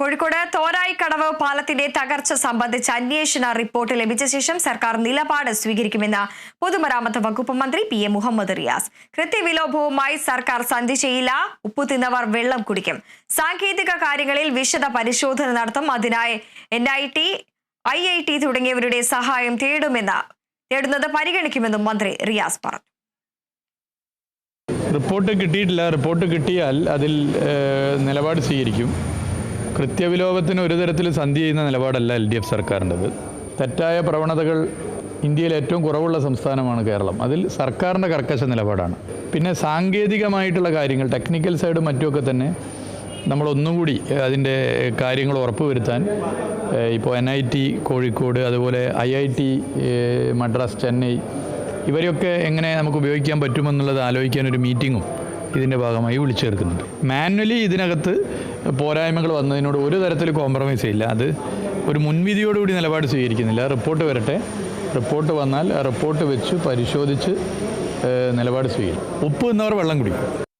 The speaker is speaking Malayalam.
കോഴിക്കോട് തോരായിക്കടവ് പാലത്തിന്റെ തകർച്ച സംബന്ധിച്ച അന്വേഷണ റിപ്പോർട്ട് ലഭിച്ച ശേഷം സർക്കാർ നിലപാട് സ്വീകരിക്കുമെന്ന് പൊതുമരാമത്ത് വകുപ്പ് മന്ത്രി പി എ മുഹമ്മദ് റിയാസ്. കൃത്യവിലോഭവുമായി സർക്കാർ സന്ധി ചെയ്യില്ല ഉപ്പു തിന്നവർ വെള്ളം കുടിക്കും. സാങ്കേതിക കാര്യങ്ങളിൽ വിശദ പരിശോധന നടത്തും. അതിനായി N I T I I T തുടങ്ങിയവരുടെ സഹായം തേടുമെന്ന് തേടുന്നത് പരിഗണിക്കുമെന്നും മന്ത്രി റിയാസ് പറഞ്ഞു. റിപ്പോർട്ട് കിട്ടിയിട്ടില്ല. റിപ്പോർട്ട് കിട്ടിയാൽ അതിൽ നിലപാട് സ്വീകരിക്കും. കൃത്യവിലോപത്തിന് ഒരു തരത്തിൽ സന്ധി ചെയ്യുന്ന നിലപാടല്ല എൽ ഡി എഫ് സർക്കാരിന്റെത്. തെറ്റായ പ്രവണതകൾ ഇന്ത്യയിൽ ഏറ്റവും കുറവുള്ള സംസ്ഥാനമാണ് കേരളം. അതിൽ സർക്കാരിന്റെ കർക്കശ നിലപാടാണ്. പിന്നെ സാങ്കേതികമായിട്ടുള്ള കാര്യങ്ങൾ ടെക്നിക്കൽ സൈഡും മറ്റുമൊക്കെ തന്നെ നമ്മൾ കൂടി അതിന്റെ കാര്യങ്ങൾ ഉറപ്പുവരുത്താൻ ഇപ്പോൾ എൻ ഐ ടി കോഴിക്കോട് അതുപോലെ I I T Madras Chennai ഇവരെയൊക്കെ എങ്ങനെ നമുക്ക് ഉപയോഗിക്കാൻ പറ്റുമെന്നുള്ളത് ആലോചിക്കാൻ ഒരു മീറ്റിങ്ങും ഇതിന്റെ ഭാഗമായി വിളിച്ചു മാനുവലി ഇതിനകത്ത് പോരായ്മകൾ വന്നതിനോട് ഒരു തരത്തിൽ കോംപ്രമൈസ് ചെയ്യില്ല അത് ഒരു മുൻവിധിയോടുകൂടി നിലപാട് സ്വീകരിക്കുന്നില്ല. റിപ്പോർട്ട് വരട്ടെ. റിപ്പോർട്ട് വന്നാൽ റിപ്പോർട്ട് വെച്ച് പരിശോധിച്ച് നിലപാട് സ്വീകരിക്കും. ഉപ്പ് എന്നവർ വെള്ളം കുടിക്കും.